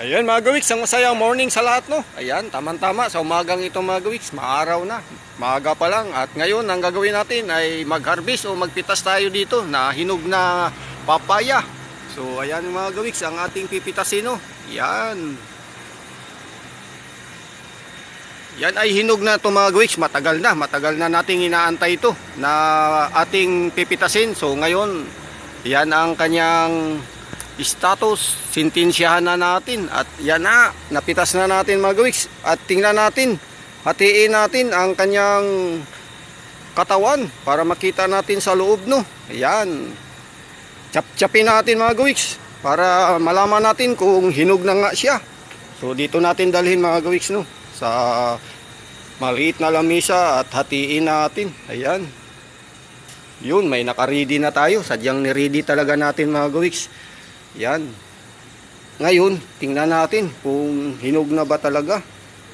Ayan mga gawiks, ang masayang morning sa lahat no. Ayan, tamang-tama sa umagang ito mga gawiks, maaraw na. Maaga pa lang at ngayon ang gagawin natin ay mag-harvest o magpitas tayo dito na hinog na papaya. So ayan mga gawiks, ang ating pipitasin no. Yan. Yan ay hinog na ito mga gawiks, matagal na. Matagal na nating inaantay ito na ating pipitasin. So ngayon, yan ang kanyang status, sintensyahan na natin at yan na, napitas na natin mga gawiks at tingnan natin, hatiin natin ang kanyang katawan para makita natin sa loob no, ayan. Chap-chapin natin mga gawiks para malaman natin kung hinog na nga siya. So dito natin dalhin mga gawiks no? Sa maliit na lamisa at hatiin natin. Ayan. Yun may naka-ready na tayo. Sadyang ni-ready talaga natin mga gawiks yan. Ngayon, tingnan natin kung hinog na ba talaga.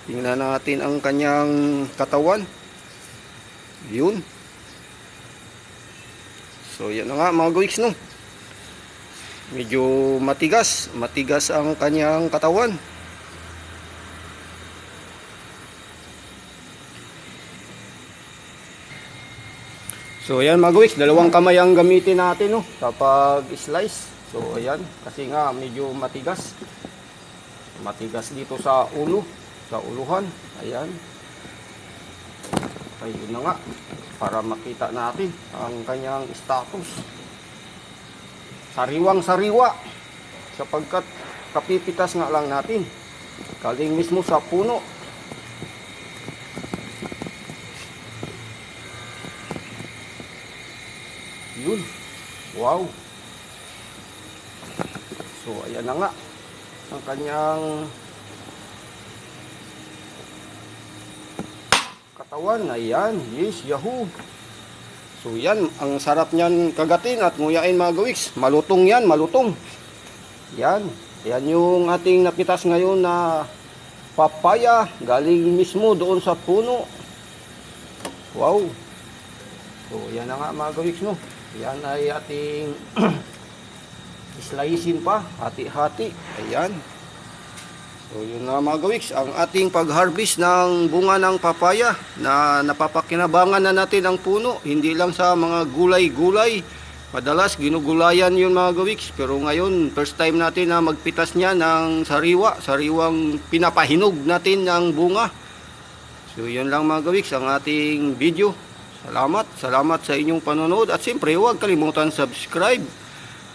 Tingnan natin ang kanyang katawan. Yun. So, yan na nga mga gawiks, no? Medyo matigas. Matigas ang kanyang katawan. So, ayan mga gawiks. Dalawang kamay ang gamitin natin, no? Kapag slice. So ayan, kasi nga medyo matigas. Matigas dito sa ulo, sa uluhan. Ayan. Ayun na nga para makita natin ang kanyang status. Sariwang sariwa sapagkat kapipitas nga lang natin. Galing mismo sa puno. Yun. Wow. So, ayan na nga. Ang kanyang katawan. Ayan. Yes, yahoo. So, yan. Ang sarap niyan kagatin at nguyain mga gawiks. Malutong yan, malutong. Yan. Yan yung ating napitas ngayon na papaya. Galing mismo doon sa puno. Wow. So, yan na nga mga gawiks, no. Yan ay ating slicein pa, hati-hati. Ayan. So yun na mga gawiks, ang ating pag-harvest ng bunga ng papaya na napapakinabangan na natin ang puno, hindi lang sa mga gulay-gulay. Madalas ginugulayan yun mga gawiks, pero ngayon first time natin na magpitas niya ng sariwa, sariwang pinapahinog natin ng bunga. So yun lang mga gawiks, ang ating video. Salamat, salamat sa inyong panonood at siyempre huwag kalimutan subscribe.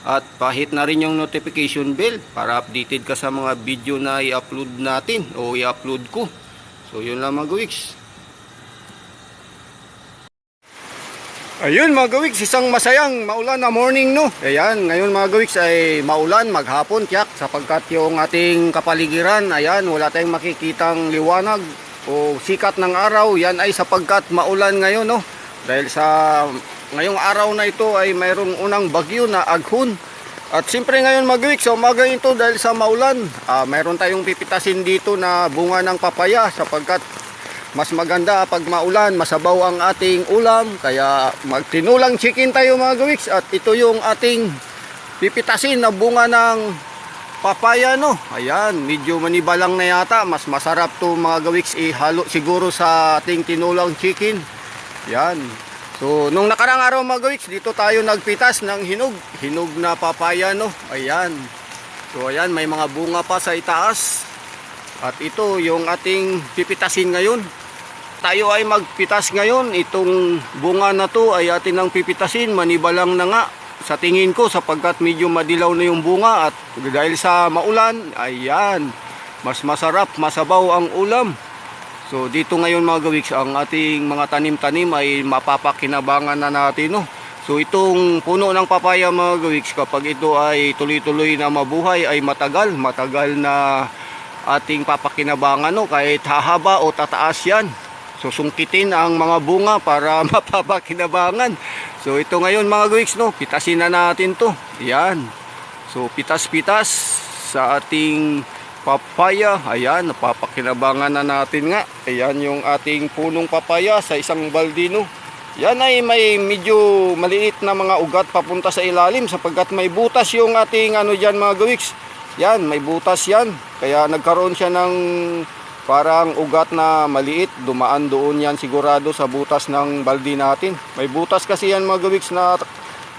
At pahit na rin yung notification bell para updated ka sa mga video na i-upload natin o i-upload ko. So yun lang mga gawiks. Ayun mga gawiks, isang masayang maulan na morning no. Ayan, ngayon mga gawiks ay maulan maghapon tiyak sapagkat yung ating kapaligiran, ayan, wala tayong makikitang liwanag o sikat ng araw. Yan ay sapagkat maulan ngayon no. Dahil sa ngayong araw na ito ay mayroong unang bagyo na aghon. At siyempre ngayon magwik sa umaga ito dahil sa maulan, ah, mayroon tayong pipitasin dito na bunga ng papaya sapagkat mas maganda pag maulan, masabaw ang ating ulam. Kaya magtinulang chicken tayo mga gawiks at ito yung ating pipitasin na bunga ng papaya no. Ayan, medyo manibalang na yata. Mas masarap to mga gawiks ihalo siguro sa ating tinulang chicken. Yan. So, nung nakarang araw mga gawiks, dito tayo nagpitas ng hinog. Hinog na papaya, no? Ayan. So, ayan, may mga bunga pa sa itaas. At ito, yung ating pipitasin ngayon. Tayo ay magpitas ngayon. Itong bunga na to ay atin ang pipitasin. Manibalang na nga sa tingin ko sapagkat medyo madilaw na yung bunga at dahil sa maulan, ayan, mas masarap, masabaw ang ulam. So dito ngayon mga gawiks, ang ating mga tanim-tanim ay mapapakinabangan na natin. No? So itong puno ng papaya mga gawiks, kapag ito ay tuloy-tuloy na mabuhay ay matagal, matagal na ating papakinabangan. No? Kahit hahaba o tataas yan. So sungkitin ang mga bunga para mapapakinabangan. So ito ngayon mga gawiks, no? pitasin na natin to. Yan. So pitas-pitas sa ating papaya. Ayan, napapakinabangan na natin nga. Ayan yung ating punong papaya sa isang baldino. Yan ay may medyo maliit na mga ugat papunta sa ilalim sapagkat may butas yung ating ano dyan mga gawiks. Yan, may butas yan. Kaya nagkaroon siya ng parang ugat na maliit. Dumaan doon yan sigurado sa butas ng baldi natin. May butas kasi yan mga gawiks na,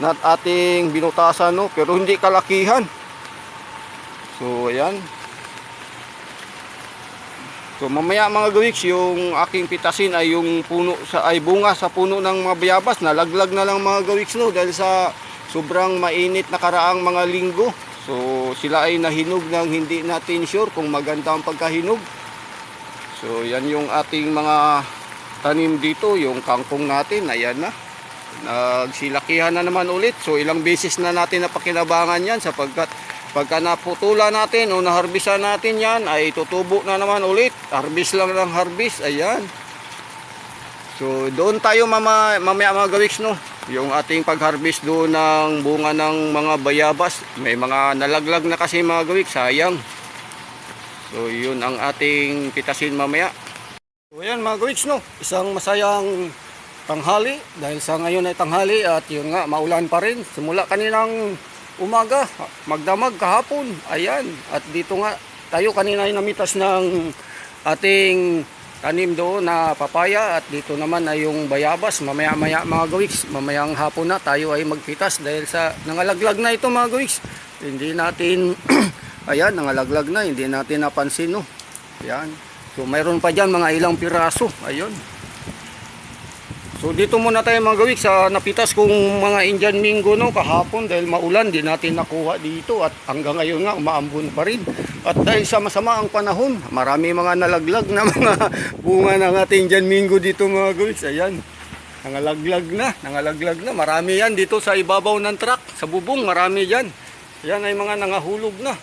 na ating binutasan, no? pero hindi kalakihan. So, ayan. So mamaya mga gawiks, yung aking pitasin ay yung puno sa ay bunga sa puno ng mga bayabas. Nalaglag na lang mga gawiks no dahil sa sobrang mainit na karaang mga linggo. So sila ay nahinog ng hindi natin sure kung maganda ang pagkahinog. So yan yung ating mga tanim dito, yung kangkong natin, ayan na. Nagsilakihan na naman ulit. So ilang beses na natin napakinabangan yan sapagkat pagka naputulan natin o naharbisan natin yan ay tutubo na naman ulit. Harvest lang ng harvest, ayan. So doon tayo mama, mamaya mga gawiks no. Yung ating pag-harvest doon ng bunga ng mga bayabas. May mga nalaglag na kasi mga gawiks, sayang. So yun ang ating pitasin mamaya. So ayan mga gawiks no, isang masayang tanghali dahil sa ngayon ay tanghali at yun nga maulan pa rin. Simula kaninang umaga, magdamag kahapon. Ayan, at dito nga tayo kanina ay namitas ng ating tanim doon na papaya at dito naman ay yung bayabas. Mamaya-maya mga gawiks, mamayang hapon na tayo ay magpitas dahil sa nangalaglag na ito mga gawiks. Hindi natin ayan, nangalaglag na, hindi natin napansin no. Ayan. So mayroon pa diyan mga ilang piraso. Ayun. So dito muna tayo mga gawik sa napitas kong mga Indian Mingo no kahapon dahil maulan di natin nakuha dito at hanggang ngayon nga umaambon pa rin. At dahil sa masama ang panahon, marami mga nalaglag na mga bunga ng ating Indian Mingo dito mga gawik. Ayan. Nangalaglag na, nangalaglag na. Marami yan dito sa ibabaw ng truck, sa bubong, marami yan. Yan ay mga nangahulog na.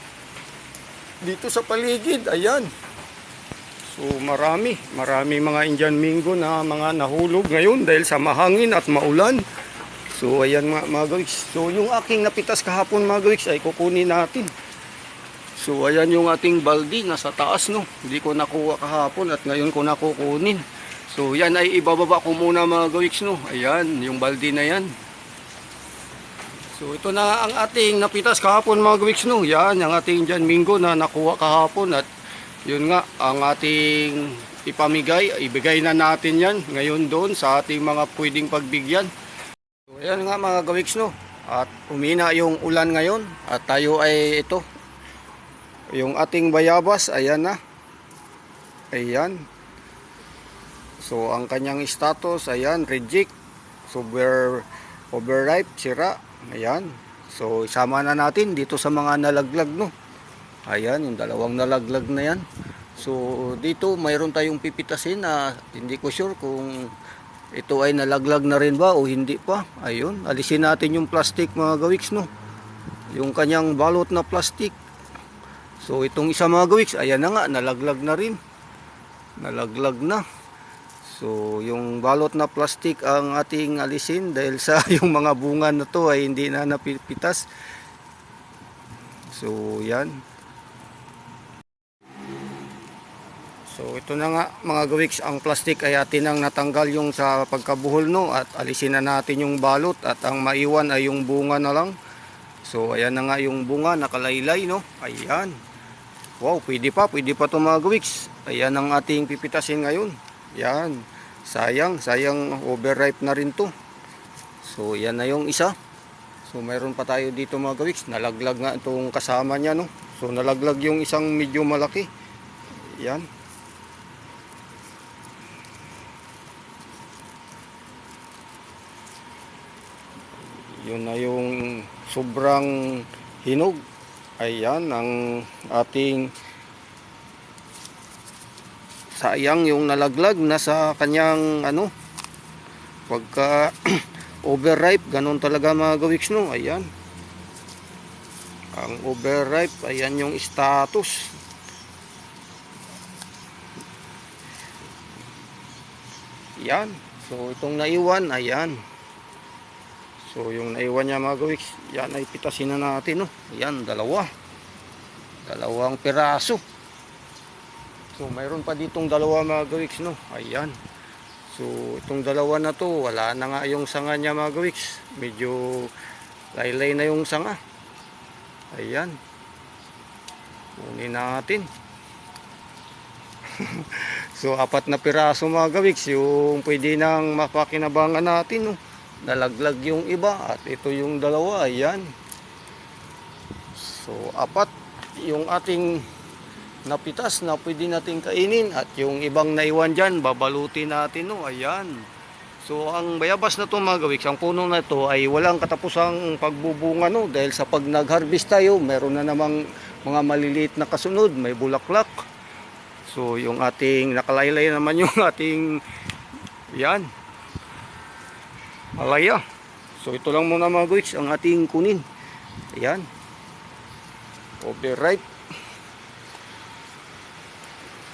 Dito sa paligid, ayan. So marami, marami mga Indian Mingo na mga nahulog ngayon dahil sa mahangin at maulan. So ayan mga, mga gawiks. So yung aking napitas kahapon mga gawiks ay kukunin natin. So ayan yung ating baldi nasa taas no. Hindi ko nakuha kahapon at ngayon ko nakukunin. So yan ay ibababa ko muna mga gawiks no. Ayan yung baldi na yan. So ito na ang ating napitas kahapon mga gawiks no. Yan ang ating Indian Mingo na nakuha kahapon at yun nga ang ating ipamigay ibigay na natin yan ngayon doon sa ating mga pwedeng pagbigyan. So ayan nga mga gawiks no? At umina yung ulan ngayon at tayo ay ito. Yung ating bayabas ayan na. Ayan. So ang kanyang status ayan reject. Super overripe sira. Ayan. So isama na natin dito sa mga nalaglag no Ayan, yung dalawang nalaglag na yan. So, dito mayroon tayong pipitasin na hindi ko sure kung ito ay nalaglag na rin ba o hindi pa. Ayun, alisin natin yung plastic mga gawiks, no? Yung kanyang balot na plastic. So, itong isa mga gawiks, ayan na nga, nalaglag na rin. Nalaglag na. So, yung balot na plastic ang ating alisin dahil sa yung mga bunga na to ay hindi na napipitas. So, yan. So ito na nga mga gawiks ang plastic ay atin ang natanggal yung sa pagkabuhol no at alisin na natin yung balot at ang maiwan ay yung bunga na lang. So ayan na nga yung bunga nakalaylay no. Ayan. Wow, pwede pa, pwede pa 'to mga gawiks. Ayan ang ating pipitasin ngayon. Yan. Sayang, sayang overripe na rin 'to. So yan na yung isa. So mayroon pa tayo dito mga gawiks. Nalaglag nga itong kasama niya no. So nalaglag yung isang medyo malaki. Yan. Yun na yung sobrang hinog. Ayan ang ating sayang yung nalaglag na sa kanyang ano pagka overripe. Ganun talaga mga gawiks no? Ayan. Ang overripe ayan yung status. Yan. So itong naiwan ayan So yung naiwan niya mga gawiks, yan ay pitasin na natin no. Yan, dalawa. Dalawang piraso. So mayroon pa ditong dalawa mga gawiks no. Ayan. So itong dalawa na to, wala na nga yung sanga niya mga gawiks. Medyo laylay na yung sanga. Ayan. Kunin natin. so, apat na piraso mga gawiks, yung pwede nang mapakinabangan natin. No? Nalaglag yung iba at ito yung dalawa. Ayan. So, apat yung ating napitas na pwede natin kainin at yung ibang naiwan dyan, babalutin natin. No? Ayan. So, ang bayabas na to mga gawiks, ang puno na to ay walang katapusang pagbubunga no dahil sa pag nag-harvest tayo, meron na namang mga maliliit na kasunod, may bulaklak. So, yung ating nakalaylay naman yung ating yan. Alaya. So, ito lang muna mga gawiks ang ating kunin. Ayan. Overripe.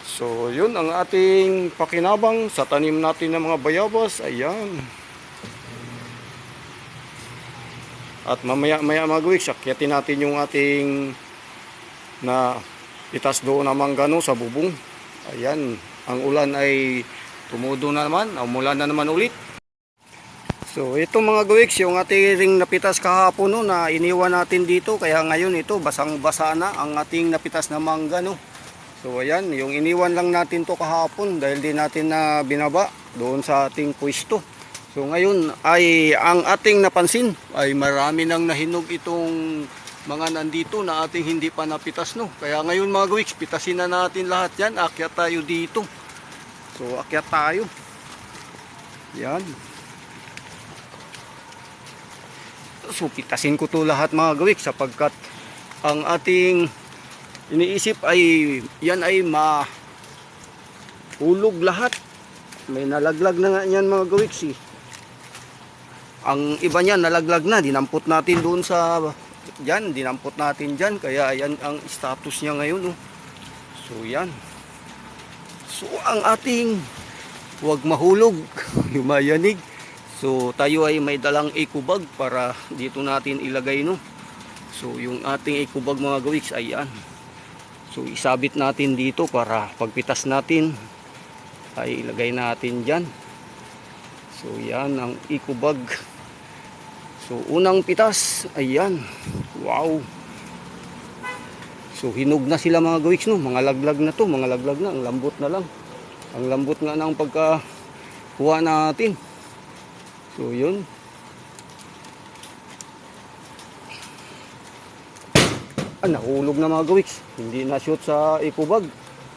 So, yun ang ating pakinabang sa tanim natin ng mga bayabas. Ayan. At mamaya-maya mga gawiks, akyatin natin yung ating na itas doon na manggano sa bubong. Ayan, ang ulan ay tumudo na naman, umulan na naman ulit. So ito mga gawiks, yung ating napitas kahapon no, na iniwan natin dito. Kaya ngayon ito, basang-basa na ang ating napitas na mangga. No. So ayan, yung iniwan lang natin to kahapon dahil di natin na binaba doon sa ating pwesto. So ngayon ay ang ating napansin ay marami nang nahinog itong mga nandito na ating hindi pa napitas no. Kaya ngayon mga gawiks, pitasin na natin lahat yan. Akyat tayo dito. So akyat tayo. Yan. So pitasin ko to lahat mga gawiks sapagkat ang ating iniisip ay yan ay ma hulog lahat. May nalaglag na nga yan mga gawiks eh. Ang iba niyan nalaglag na, dinampot natin doon sa Diyan, dinampot natin diyan kaya ayan ang status niya ngayon. Oh. So yan. So ang ating huwag mahulog, yumayanig. So tayo ay may dalang eco bag para dito natin ilagay no. So yung ating eco bag mga gawiks ay yan. So isabit natin dito para pagpitas natin ay ilagay natin diyan. So yan ang eco bag. So unang pitas, ayan. Wow. So hinog na sila mga gawiks no, mga laglag na to, mga laglag na, ang lambot na lang. Ang lambot nga ng pagka kuha natin. So yun. Ah, nahulog na mga gawiks. Hindi na shoot sa ikubag.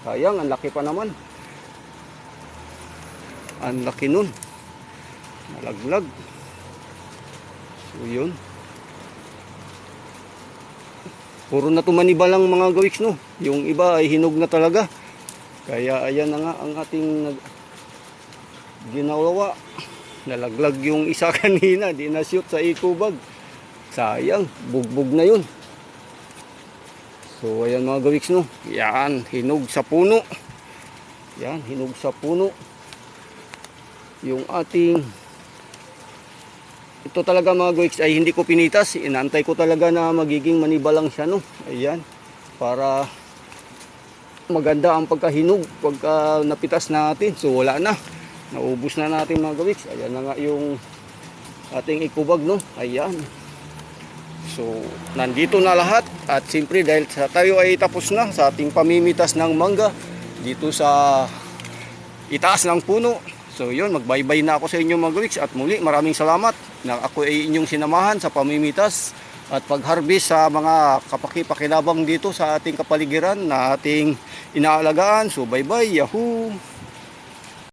Sayang, ang laki pa naman. Ang laki nun. Nalaglag. So yun. Puro na tumaniba lang mga gawiks no. Yung iba ay hinog na talaga. Kaya ayan na nga ang ating ginawa. Nalaglag yung isa kanina, di na shoot sa ikubag. Sayang, bugbog na yun. So ayan mga gawiks no. Yan, hinog sa puno. Yan, hinog sa puno. Yung ating ito talaga mga goiks ay hindi ko pinitas. Inantay ko talaga na magiging maniba lang siya no. Ayan. Para maganda ang pagkahinog pagka napitas natin. So wala na. Naubos na natin mga goiks. Ayan na nga yung ating ikubag no. Ayan. So nandito na lahat at siyempre dahil sa tayo ay tapos na sa ating pamimitas ng mangga dito sa itaas ng puno. So yun, magbaybay na ako sa inyo mga gawiks at muli maraming salamat na ako ay inyong sinamahan sa pamimitas at pag-harvest sa mga kapaki-pakinabang dito sa ating kapaligiran na ating inaalagaan. So bye bye, yahoo!